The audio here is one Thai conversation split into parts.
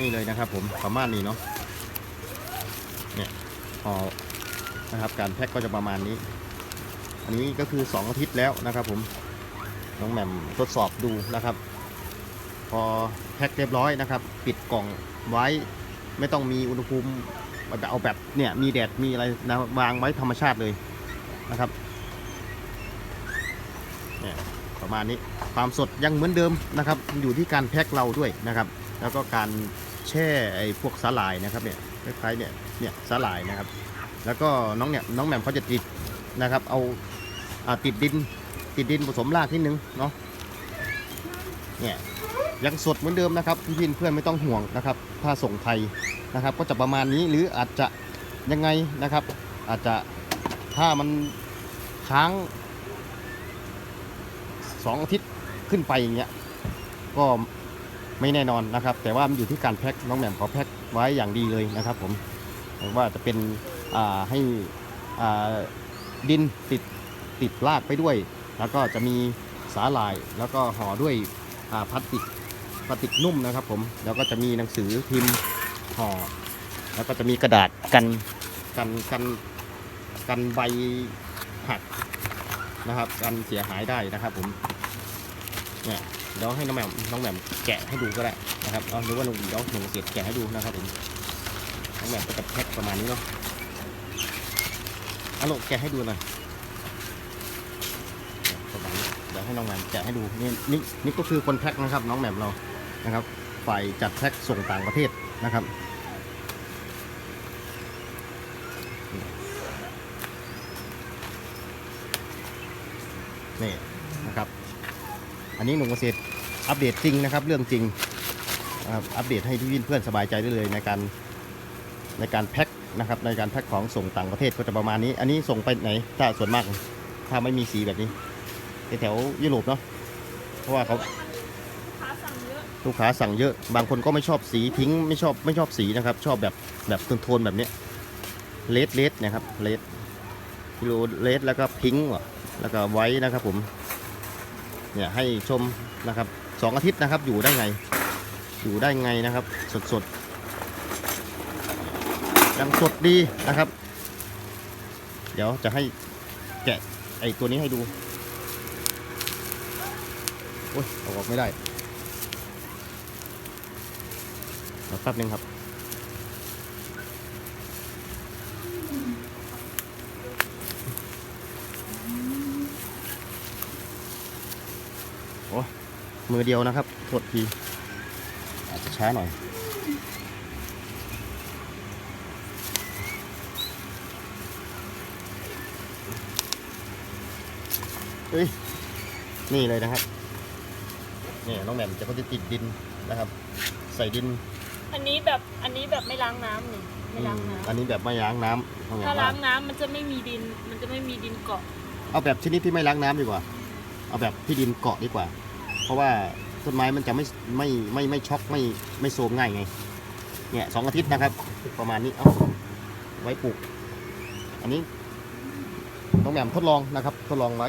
นี่เลยนะครับผมประมาณนี้เนาะเนี่ยพอนะครับการแพ็คก็จะประมาณนี้ อันนี้ก็คือ 2 อาทิตย์แล้วนะครับผมน้องแหม่มทดสอบดูนะครับ พอแพ็คเรียบร้อยนะครับ ปิดกล่องไว้ไม่ต้องมีอุณหภูมิเอาแบบเนี่ยมีแดดมีอะไรนะวางไว้ธรรมชาติเลยนะครับเนี่ยประมาณนี้ความสดยังเหมือนเดิมนะครับ อยู่ที่การแพ็คเราด้วยนะครับ แล้วก็การ แช่ไอ้พวกสาหร่ายนะครับเนี่ยคล้ายๆเนี่ยเนี่ยสาหร่ายนะครับ แล้วก็น้องเนี่ยน้องแหม่มเขาจะติดนะครับ เอาอ่าติดดิน ติดดินผสมรากนิดนึงเนาะเนี่ยยังสดเหมือนเดิมนะครับพี่เพื่อนไม่ต้องห่วงนะครับ ถ้าส่งไทยนะครับ ก็จะประมาณนี้หรืออาจจะยังไงนะครับ อาจจะถ้ามันค้างสองอาทิตย์ขึ้นไปอย่างเงี้ยก็ ไม่แน่นอนนะครับ แต่ว่ามันอยู่ที่การแพ็คน้องแหม่มเขาแพ็คไว้อย่างดีเลยนะครับผมว่าจะเป็นให้ดินติดติดรากไปด้วย แล้วก็จะมีสาหร่าย แล้วก็ห่อด้วยพลาสติกพลาสติกนุ่มนะครับผมแล้วก็จะมีหนังสือพิมพ์ห่อแล้วก็จะมีกระดาษกันกันกันกันใบหักนะครับกันเสียหายได้นะครับผมเนี่ย เดี๋ยวให้น้องแหม่มน้องแหม่มแกะให้ดูก็ได้นะครับเอาหรือว่าหนุ่มเดี๋ยวหนุ่มเสียแกะให้ดูนะครับผมน้องแหม่มก็จะแพ็คประมาณนี้เนาะเอาลูกแกะให้ดูหน่อยประมาณนี้เดี๋ยวให้น้องแหม่มแกะให้ดูนี่นี่นี่ก็คือคนแพ็คนะครับ น้องแหม่มเรานะครับฝ่ายจัดแพ็คส่งต่างประเทศนะครับนี่นะครับ อันนี้หนุ่มเกษตรอัปเดตจริงนะครับ เรื่องจริงนะครับอัปเดตให้พี่วินเพื่อนสบายใจได้เลยในการในการแพ็คนะครับในการแพ็คของส่งต่างประเทศก็จะประมาณนี้ อันนี้ส่งไปไหนถ้าส่วนมาก ถ้าไม่มีสีแบบนี้แถวๆยุโรปเนาะเพราะว่าเขาค้าสั่งเยอะลูกค้าสั่งเยอะ บางคนก็ไม่ชอบสีทิ้งไม่ชอบไม่ชอบสีนะครับ ชอบแบบแบบโทนๆแบบเนี้ยเลดเลดนะครับเลดกิโลเลดแล้วก็พิงค์แล้วก็ไว้นะครับผม เนี่ยให้ชมนะครับสองอาทิตย์นะครับอยู่ได้ไง อยู่ได้ไงนะครับ สดๆยังสดดีนะครับ เดี๋ยวจะให้แกะไอตัวนี้ให้ดูโอ้ยเอาออกไม่ได้แป๊บนึงครับ โอ้ยมือเดียวนะครับโทษทีอาจจะช้าหน่อยเอ้ยนี่เลยนะครับนี่น้องแหม่มจะเขาจะติดดินนะครับ ใส่ดิน อันนี้แบบอันนี้แบบไม่ล้างน้ำนี่ไม่ล้างน้อันนี้แบบไม่ล้างน้ำน้องแหำม่ถ้ามว่าล้างน้ำมันจะไม่มีดิน มันจะไม่มีดินเกาะ เอาแบบชนิดที่ไม่ล้างน้ำดีกว่า เอาแบบที่ดินเกาะดีกว่า เพราะว่าต้นไม้มันจะไม่ไม่ไม่ไม่ช็อกไม่ไม่โซมง่ายไง เนี่ยสองอาทิตย์นะครับ ประมาณนี้เอาไว้ปลูก อันนี้น้องแหม่มทดลองนะครับ ทดลองไว้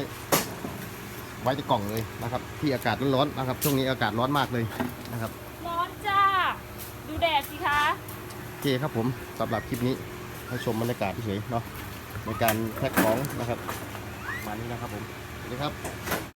ไว้ในกล่องเลยนะครับ ที่อากาศร้อนๆนะครับ ช่วงนี้อากาศร้อนมากเลยนะครับ ร้อนจ้า ดูแดดสิคะโอเคครับผมสำหรับคลิปนี้ให้ชมบรรยากาศเฉยๆเนาะในการแพ็คของนะครับประมาณนี้นะครับผมสวัสดีครับ